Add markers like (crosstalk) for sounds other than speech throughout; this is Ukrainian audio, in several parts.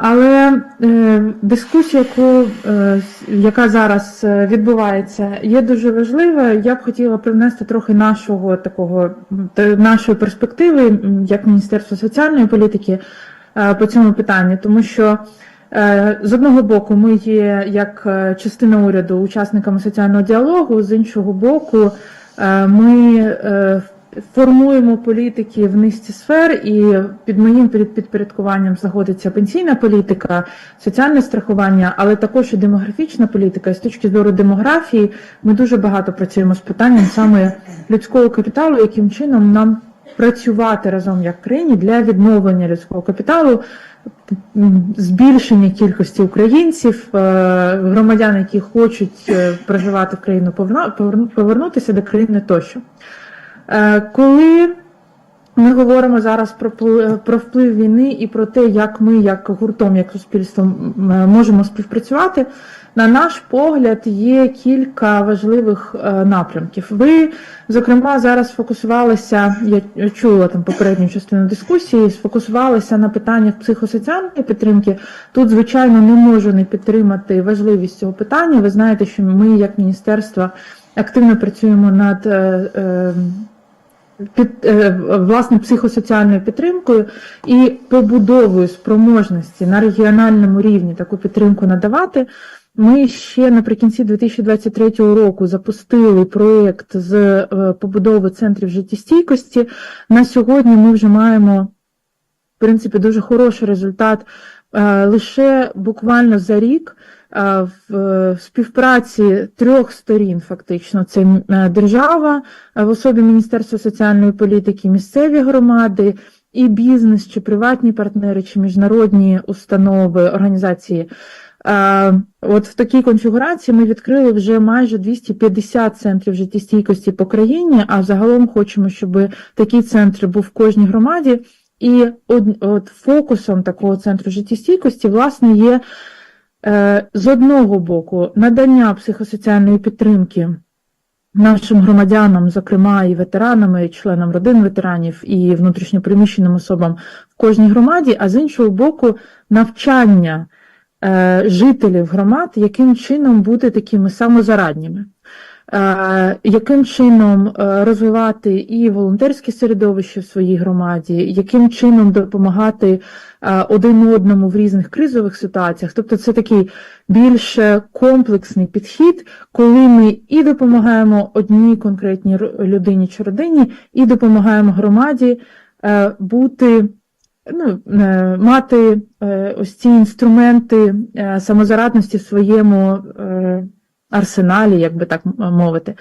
Але е, дискусія, яку, е, яка зараз е, відбувається, є дуже важлива. Я б хотіла привнести трохи нашого такого нашої перспективи як Міністерство соціальної політики по цьому питанню, тому що з одного боку ми є як частина уряду учасниками соціального діалогу, з іншого боку, ми формуємо політики в низці сфер, і під моїм під- підпорядкуванням знаходиться пенсійна політика, соціальне страхування, але також і демографічна політика. І з точки зору демографії ми дуже багато працюємо з питанням саме людського капіталу, яким чином нам працювати разом як країні для відновлення людського капіталу. Збільшення кількості українців, е, громадян, які хочуть е, проживати в країну, поверну- поверну- повернутися до країни тощо. Е, Коли ми говоримо зараз про пл- про вплив війни і про те, як ми, як гуртом, як суспільством, можемо співпрацювати, на наш погляд, є кілька важливих е, напрямків. Ви, зокрема, зараз сфокусувалися, я чула там попередню частину дискусії, сфокусувалися на питаннях психосоціальної підтримки. Тут, звичайно, не можу не підтримати важливість цього питання. Ви знаєте, що ми, як міністерство, активно працюємо над. Під е, власне психосоціальною підтримкою і побудовою спроможності на регіональному рівні таку підтримку надавати. Ми ще наприкінці 2023 року запустили проєкт з е, побудови центрів життєстійкості. На сьогодні ми вже маємо в принципі дуже хороший результат. Е, Лише буквально за рік в е, співпраці трьох сторін, фактично, це е, держава е, в особі Міністерства соціальної політики, місцеві громади і бізнес, чи приватні партнери, чи міжнародні установи, організації. Е, От в такій конфігурації ми відкрили вже майже 250 центрів життєстійкості по країні, а загалом хочемо, щоб такий центр був в кожній громаді. І от, фокусом такого центру життєстійкості, власне, є е, з одного боку надання психосоціальної підтримки нашим громадянам, зокрема і ветеранам, і членам родин ветеранів, і внутрішньопереміщеним особам в кожній громаді, а з іншого боку, навчання е, жителів громад, яким чином бути такими самозарадніми. Е, Яким чином е, розвивати і волонтерське середовище в своїй громаді, яким чином допомагати е, один одному в різних кризових ситуаціях? Тобто це такий більш комплексний підхід, коли ми і допомагаємо одній конкретній людині чи родині, і допомагаємо громаді бути. Ну, мати ось ці інструменти самозарадності в своєму арсеналі, як би так мовити.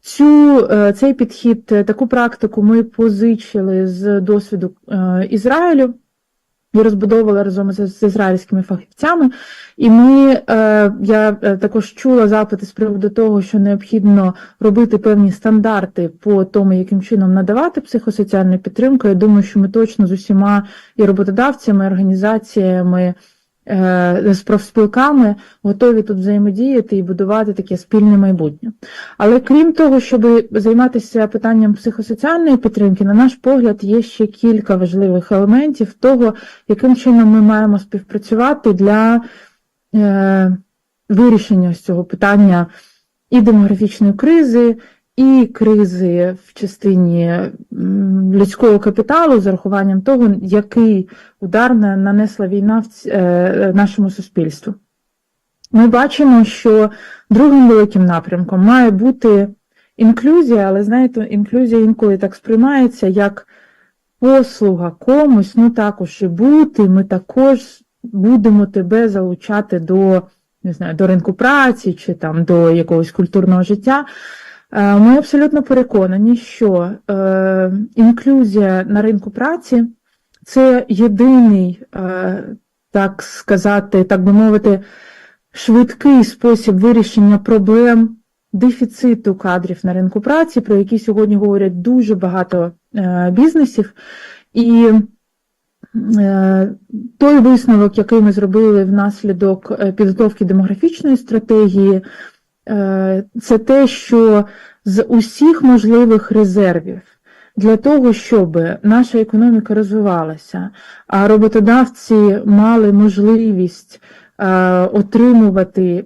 Цю, е, цей підхід, е, таку практику ми позичили з досвіду е, Ізраїлю і розбудовували разом з, ізраїльськими фахівцями. І ми, я також чула запити з приводу того, що необхідно робити певні стандарти по тому, яким чином надавати психосоціальну підтримку. Я думаю, що ми точно з усіма і роботодавцями, і організаціями з профспілками готові тут взаємодіяти і будувати таке спільне майбутнє. Але крім того, щоб займатися питанням психосоціальної підтримки, на наш погляд, є ще кілька важливих елементів того, яким чином ми маємо співпрацювати для е, вирішення ось цього питання і демографічної кризи, і кризи в частині людського капіталу, з урахуванням того, який удар нанесла війна в е, нашому суспільству. Ми бачимо, що другим великим напрямком має бути інклюзія, але знаєте, інклюзія інколи так сприймається як послуга комусь, ну також і бути, ми також будемо тебе залучати до, не знаю, до ринку праці чи там до якогось культурного життя. Е, Ми абсолютно переконані, що е, інклюзія на ринку праці це єдиний, е, так сказати, так би мовити, швидкий спосіб вирішення проблем дефіциту кадрів на ринку праці, про які сьогодні говорять дуже багато бізнесів. І той висновок, який ми зробили внаслідок підготовки демографічної стратегії, це те, що з усіх можливих резервів, для того, щоб наша економіка розвивалася, а роботодавці мали можливість е, отримувати,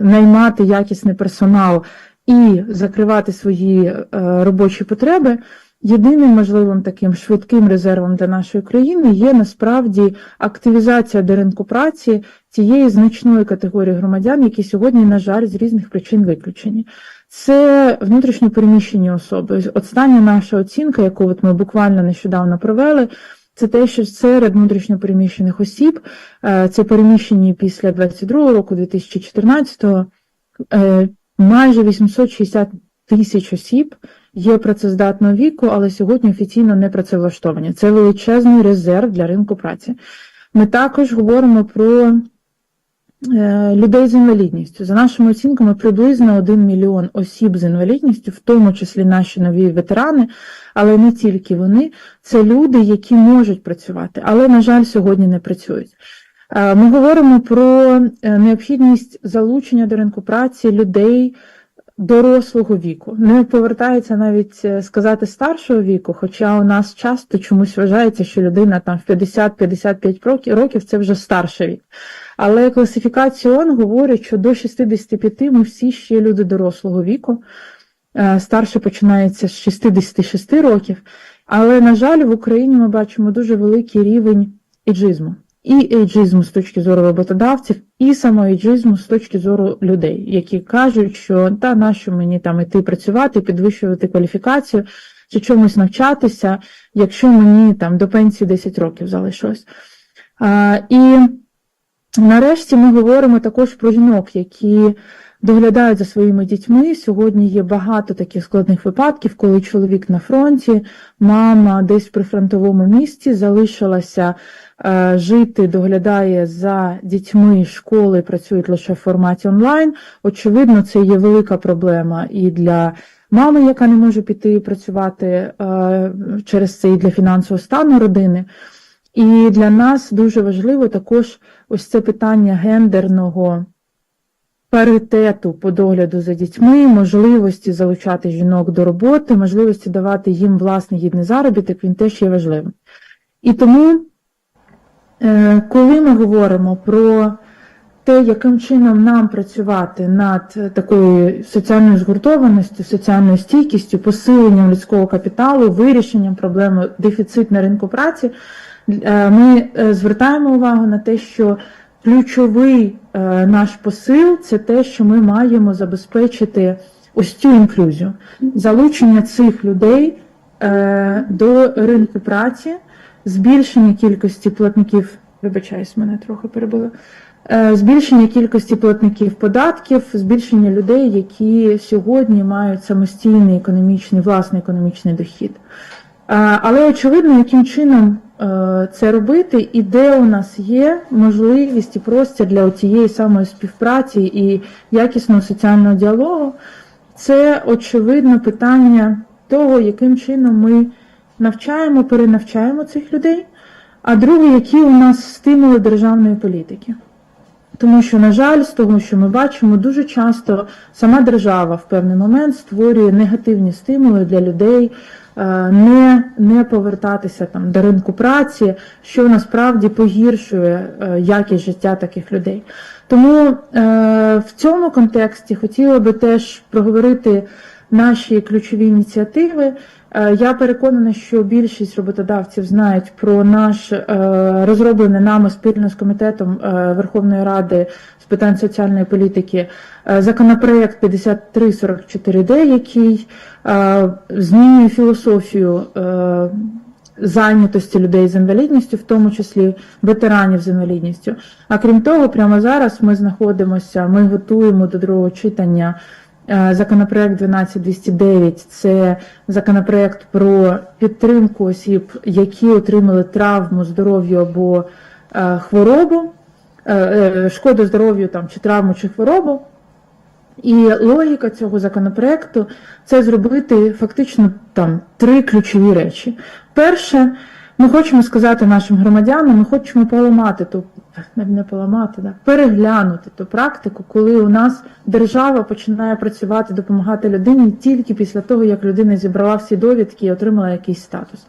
наймати якісний персонал і закривати свої е, робочі потреби. Єдиним можливим таким швидким резервом для нашої країни є насправді активізація до ринку праці тієї значної категорії громадян, які сьогодні, на жаль, з різних причин виключені. Це внутрішньо переміщені особи. Остання наша оцінка, яку от ми буквально нещодавно провели, це те, що серед внутрішньо переміщених осіб, е, це переміщені після 22 року, 2014, е, майже 860 тисяч осіб є працездатного віку, але сьогодні офіційно не працевлаштовані. Це величезний резерв для ринку праці. Ми також говоримо про е, людей з інвалідністю. За нашими оцінками, приблизно 1 мільйон осіб з інвалідністю, в тому числі наші нові ветерани, але не тільки вони, це люди, які можуть працювати, але, на жаль, сьогодні не працюють. Е, Ми говоримо про е, необхідність залучення до ринку праці людей дорослого віку. Не повертається навіть е, сказати старшого віку, хоча у нас часто чомусь вважається, що людина там в 50-55 роки- років це вже старший вік. Але класифікація ООН говорить, що до 65 ми всі ще люди дорослого віку. Е, Старше починається з 66 років. Але, на жаль, в Україні ми бачимо дуже великий рівень іджизму. І ейджизму з точки зору роботодавців, і самоейджизму з точки зору людей, які кажуть, що та нащо мені там іти працювати, підвищувати кваліфікацію чи чомусь навчатися, якщо мені там до пенсії 10 років залишилось. А, і нарешті ми говоримо також про жінок, які доглядають за своїми дітьми. Сьогодні є багато таких складних випадків, коли чоловік на фронті, мама десь при фронтовому місці залишилася е, жити, доглядає за дітьми школи, працюють лише в форматі онлайн. Очевидно, це є велика проблема і для мами, яка не може піти працювати е, через це, і для фінансового стану родини. І для нас дуже важливо також ось це питання гендерного паритету по догляду за дітьми, можливості залучати жінок до роботи, можливості давати їм власний гідний заробіток, він теж є важливим. І тому, е, коли ми говоримо про те, яким чином нам працювати над е, такою соціальною згуртованістю, соціальною стійкістю, посиленням людського капіталу, вирішенням проблеми дефіцит на ринку праці, е, ми звертаємо увагу на те, що ключовий е, наш посил це те, що ми маємо забезпечити ось цю інклюзію, залучення цих людей е, до ринку праці, збільшення кількості платників, вибачаюсь, мене трохи перебили. е, Збільшення кількості платників податків, збільшення людей, які сьогодні мають самостійний економічний, власний економічний дохід. Але очевидно, яким чином це робити, і де у нас є можливість і простір для цієї самої співпраці і якісного соціального діалогу, це очевидно питання того, яким чином ми навчаємо, перенавчаємо цих людей. А друге, які у нас стимули державної політики. Тому що, на жаль, з того, що ми бачимо, дуже часто сама держава в певний момент створює негативні стимули для людей е, не, не повертатися там до ринку праці, що насправді погіршує е, якість життя таких людей. Тому е, в цьому контексті хотіла би теж проговорити наші ключові ініціативи. Е, Я переконана, що більшість роботодавців знають про наш е, розроблений нами спільно з комітетом е, Верховної Ради з питань соціальної політики законопроект 5344D, який змінює філософію зайнятості людей з інвалідністю, в тому числі ветеранів з інвалідністю. А крім того, прямо зараз ми знаходимося, ми готуємо до другого читання. Е, Законопроект 12209 – це законопроект про підтримку осіб, які отримали травму здоров'ю або е, хворобу, е, шкоду здоров'ю там чи травму чи хворобу. І логіка цього законопроекту це зробити фактично там три ключові речі. Перше, ми хочемо сказати нашим громадянам, ми хочемо поламати ту не, поламати, да, переглянути ту практику, коли у нас держава починає працювати, допомагати людині тільки після того, як людина зібрала всі довідки і отримала якийсь статус.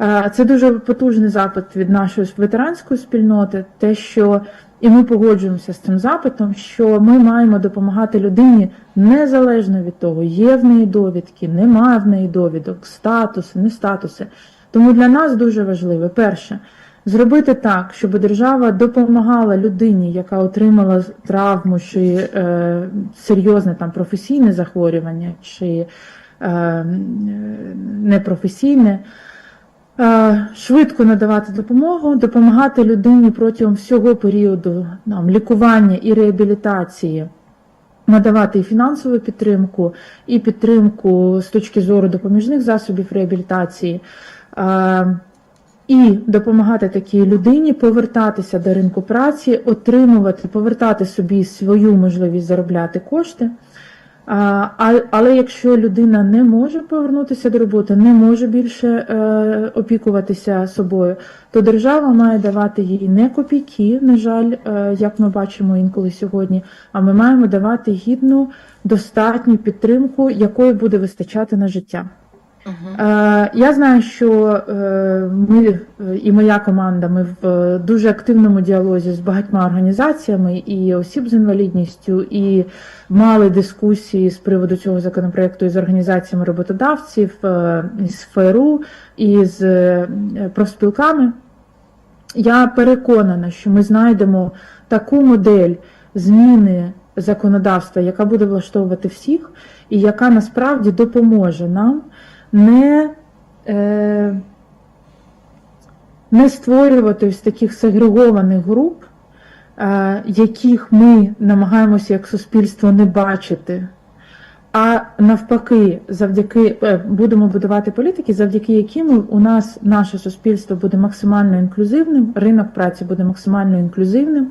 Е, Це дуже потужний запит від нашої ветеранської спільноти, те, що і ми погоджуємося з цим запитом, що ми маємо допомагати людині незалежно від того, є в неї довідки, немає в неї довідок, статуси, не статуси. Тому для нас дуже важливо, перше, зробити так, щоб держава допомагала людині, яка отримала травму чи е, серйозне там професійне захворювання, чи е, непрофесійне. Е, Швидко надавати допомогу, допомагати людині протягом всього періоду там, лікування і реабілітації, надавати і фінансову підтримку, і підтримку з точки зору допоміжних засобів реабілітації, і допомагати такій людині повертатися до ринку праці, отримувати, повертати собі свою можливість заробляти кошти. А- але якщо людина не може повернутися до роботи, не може більше е, опікуватися собою, то держава має давати їй не копійки, на жаль, е, як ми бачимо інколи сьогодні. А ми маємо давати гідну, достатню підтримку, якої буде вистачати на життя. Е, Я знаю, що е, ми е, і моя команда ми в дуже активному діалозі з багатьма організаціями і осіб з інвалідністю, і мали дискусії з приводу цього законопроекту із організаціями роботодавців, із ФРУ, і з профспілками. Я переконана, що ми знайдемо таку модель зміни законодавства, яка буде влаштовувати всіх, і яка насправді допоможе нам не, е, не створювати ось таких сегрегованих груп, е, яких ми намагаємося як суспільство не бачити. А навпаки, завдяки е, будемо будувати політики, завдяки яким у нас наше суспільство буде максимально інклюзивним, ринок праці буде максимально інклюзивним,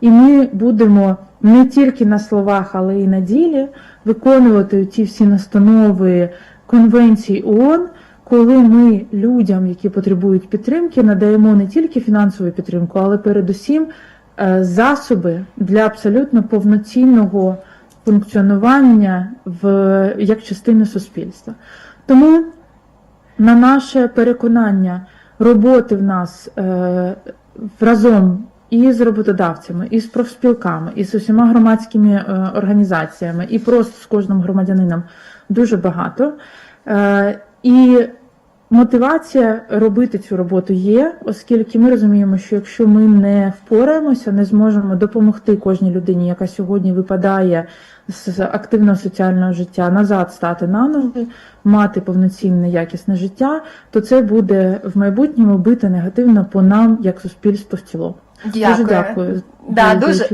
і ми будемо не тільки на словах, але й на ділі виконувати ті всі настанови конвенцій ООН, коли ми людям, які потребують підтримки, надаємо не тільки фінансову підтримку, але передусім е, засоби для абсолютно повноцінного функціонування в як частини суспільства. Тому, на наше переконання, роботи в нас е, разом і з роботодавцями, і з профспілками, і з усіма громадськими е, організаціями, і просто з кожним громадянином дуже багато. Е, і Мотивація робити цю роботу є, оскільки ми розуміємо, що якщо ми не впораємося, не зможемо допомогти кожній людині, яка сьогодні випадає з активного соціального життя, назад стати на ноги, мати повноцінне якісне життя, то це буде в майбутньому бити негативно по нам як суспільство в цілому. Дуже Дякую. дякую. Да, дуже-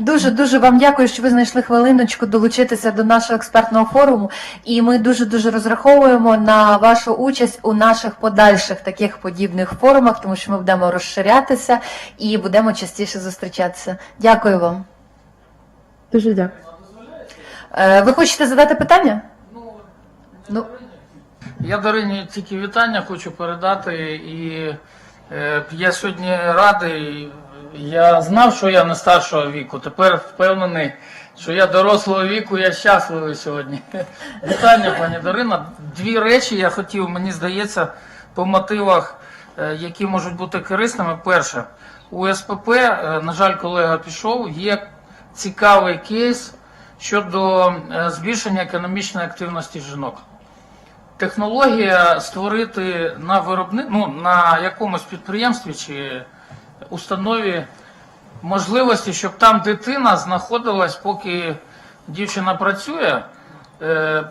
Дуже дуже вам дякую, що ви знайшли хвилиночку долучитися до нашого експертного форуму. І ми дуже дуже розраховуємо на вашу участь у наших подальших таких подібних форумах, тому що ми будемо розширятися і будемо частіше зустрічатися. Дякую вам. Дуже дякую. Е, Ви хочете задати питання? Ну, Я Дарині тільки вітання хочу передати. І я сьогодні радий. Я знав, що я не старшого віку. Тепер впевнений, що я дорослого віку, я щасливий сьогодні. (laughs) Вітання, пані Дарина. Дві речі я хотів, мені здається, по мотивах, е, які можуть бути корисними. Перше, у СПП, е, на жаль, колега пішов, є цікавий кейс щодо е, збільшення економічної активності жінок технологія створити на виробни... ну, на якомусь підприємстві чи установі можливості, щоб там дитина знаходилась, поки дівчина працює, е,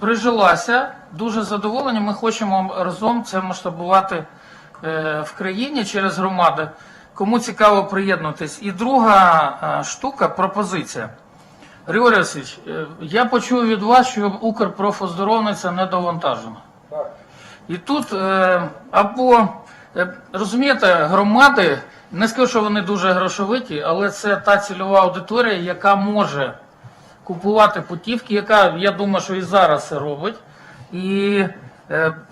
прижилася. Дуже задоволені. Ми хочемо разом це масштабувати е, в країні через громади. Кому цікаво приєднатись. І друга е, штука пропозиція. Григорій Васильович, е, я почув від вас, що Укрпрофоздоровниця недовантажена. І тут е, або е, розумієте, громади, не скажу, що вони дуже грошовиті, але це та цільова аудиторія, яка може купувати путівки, яка, я думаю, що і зараз це робить. І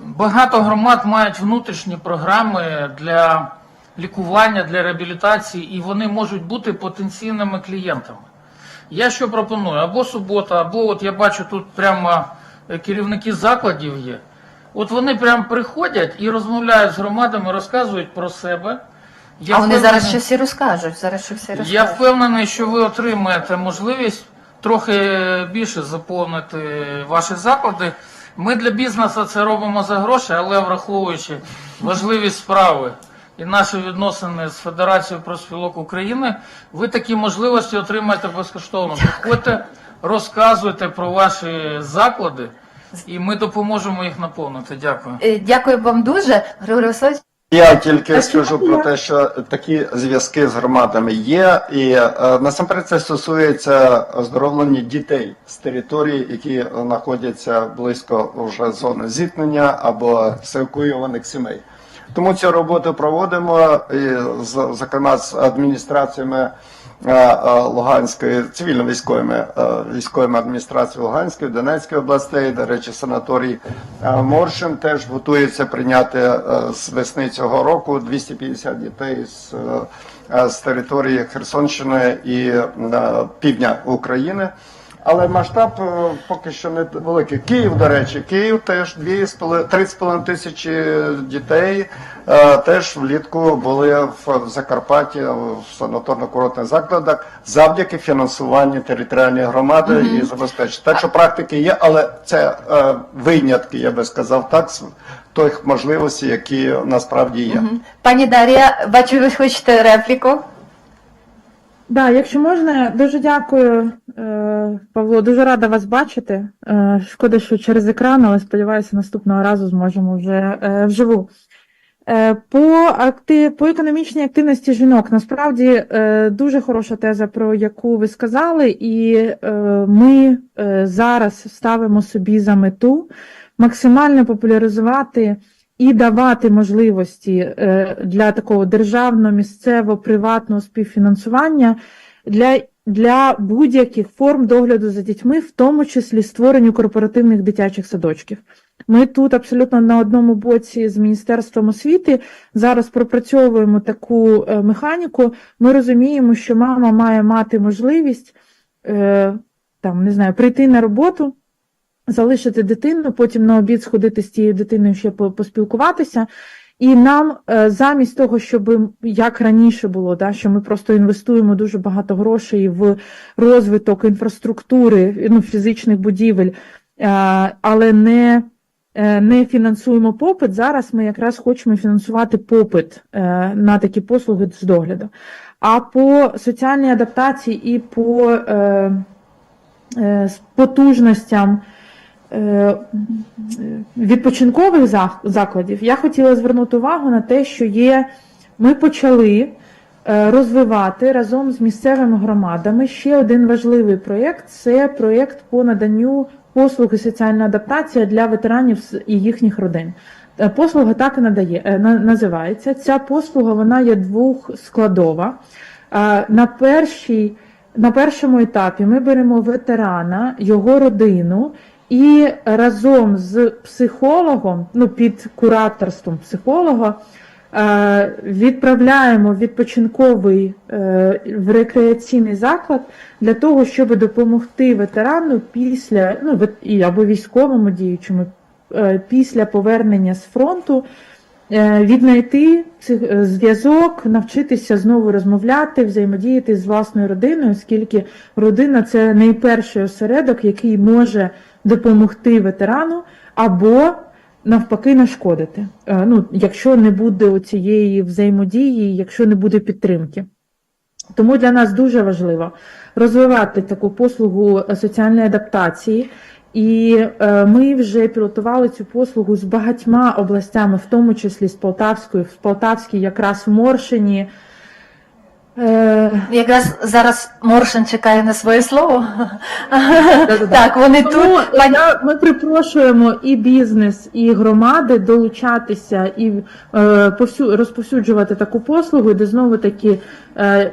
багато громад мають внутрішні програми для лікування, для реабілітації, і вони можуть бути потенційними клієнтами. Я що пропоную? Або субота, або от я бачу тут прямо е, керівники закладів є. От вони прямо приходять і розмовляють з громадами, розказують про себе. Я а вони впевнений- зараз ще всі розкажуть. Зараз ще всі я впевнений, що ви отримаєте можливість трохи більше заповнити ваші заклади. Ми для бізнесу це робимо за гроші, але враховуючи важливість справи і наші відносини з Федерацією профспілок України, ви такі можливості отримаєте безкоштовно. Приходьте, розказуйте про ваші заклади, і ми допоможемо їх наповнити. Дякую. Е, Дякую вам дуже, Григорій Васильович. Я тільки скажу про те, що такі зв'язки з громадами є, і е, насамперед це стосується оздоровлення дітей з територій, які знаходяться близько вже зони зіткнення або евакуйованих сімей. Тому цю роботу проводимо, і, зокрема з адміністраціями е, е, Луганської цивільно-військовими е, військовими адміністрацією Луганської, Донецької областей. До речі, санаторій Моршин теж готується прийняти з весни цього року 250 дітей з, з території Херсонщини і півдня України. Але масштаб е, поки що не великий. Київ, до речі, Київ теж 3,5 тисячі дітей е, теж влітку були в Закарпатті в санаторно-курортних закладах завдяки фінансуванню територіальної громади і забезпечення. Так що практики є, але це е, винятки, я би сказав так, тих можливостей, які насправді є. Пані Дар'я, бачу, ви хочете репліку. Да, якщо можна, дуже дякую, е, Павло. Дуже рада вас бачити. Е, Шкода, що через екран, але сподіваюся, наступного разу зможемо вже е, вживу. По, акти... по економічній активності жінок насправді дуже хороша теза, про яку ви сказали, і ми зараз ставимо собі за мету максимально популяризувати і давати можливості е, для такого державного, місцевого, приватного співфінансування для, для будь-яких форм догляду за дітьми, в тому числі створенню корпоративних дитячих садочків. Ми тут абсолютно на одному боці з Міністерством освіти зараз пропрацьовуємо таку е, механіку. Ми розуміємо, що мама має мати можливість е, там, не знаю, прийти на роботу, залишити дитину, потім на обід сходити з тією дитиною ще по- поспілкуватися. І нам е, замість того, щоб як раніше було, да, що ми просто інвестуємо дуже багато грошей в розвиток інфраструктури, ну, фізичних будівель, е, але не, е, не фінансуємо попит. Зараз ми якраз хочемо фінансувати попит на такі послуги з догляду. А по соціальній адаптації і по потужностям відпочинкових закладів, я хотіла звернути увагу на те, що є, ми почали е, розвивати разом з місцевими громадами ще один важливий проєкт це проєкт по наданню послуги соціальна адаптація для ветеранів і їхніх родин. Е, Послуга так і надає, е, називається. Ця послуга вона є двохскладова. Е, На першій на першому етапі ми беремо ветерана, його родину, і разом з психологом, ну під кураторством психолога, е, відправляємо відпочинковий е, в рекреаційний заклад для того, щоб допомогти ветерану після ну або військовому діючому е, після повернення з фронту віднайти зв'язок, навчитися знову розмовляти, взаємодіяти з власною родиною, оскільки родина це найперший осередок, який може допомогти ветерану або навпаки нашкодити. Е, Ну, якщо не буде цієї взаємодії, якщо не буде підтримки. Тому для нас дуже важливо розвивати таку послугу е, соціальної адаптації. І е, ми вже пілотували цю послугу з багатьма областями, в тому числі з Полтавською, в Полтавській, якраз в Моршині. Е, Якраз зараз Моршин чекає на своє слово. Так, вони Тому тут. Ми припрошуємо і бізнес, і громади долучатися і е, повсю, розповсюджувати таку послугу, де знову таки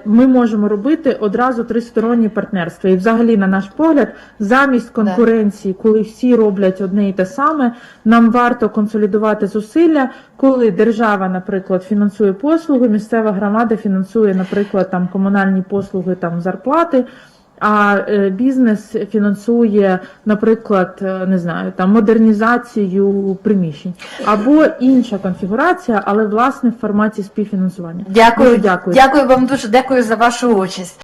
ми можемо робити одразу тристоронні партнерства. І взагалі, на наш погляд, замість конкуренції, коли всі роблять одне і те саме, нам варто консолідувати зусилля, коли держава, наприклад, фінансує послуги, місцева громада фінансує, наприклад, там комунальні послуги, там зарплати. А е, бізнес фінансує, наприклад, е, не знаю, там модернізацію приміщень або інша конфігурація, але власне в форматі співфінансування. Дякую, дякую. дякую вам дуже, дякую за вашу участь.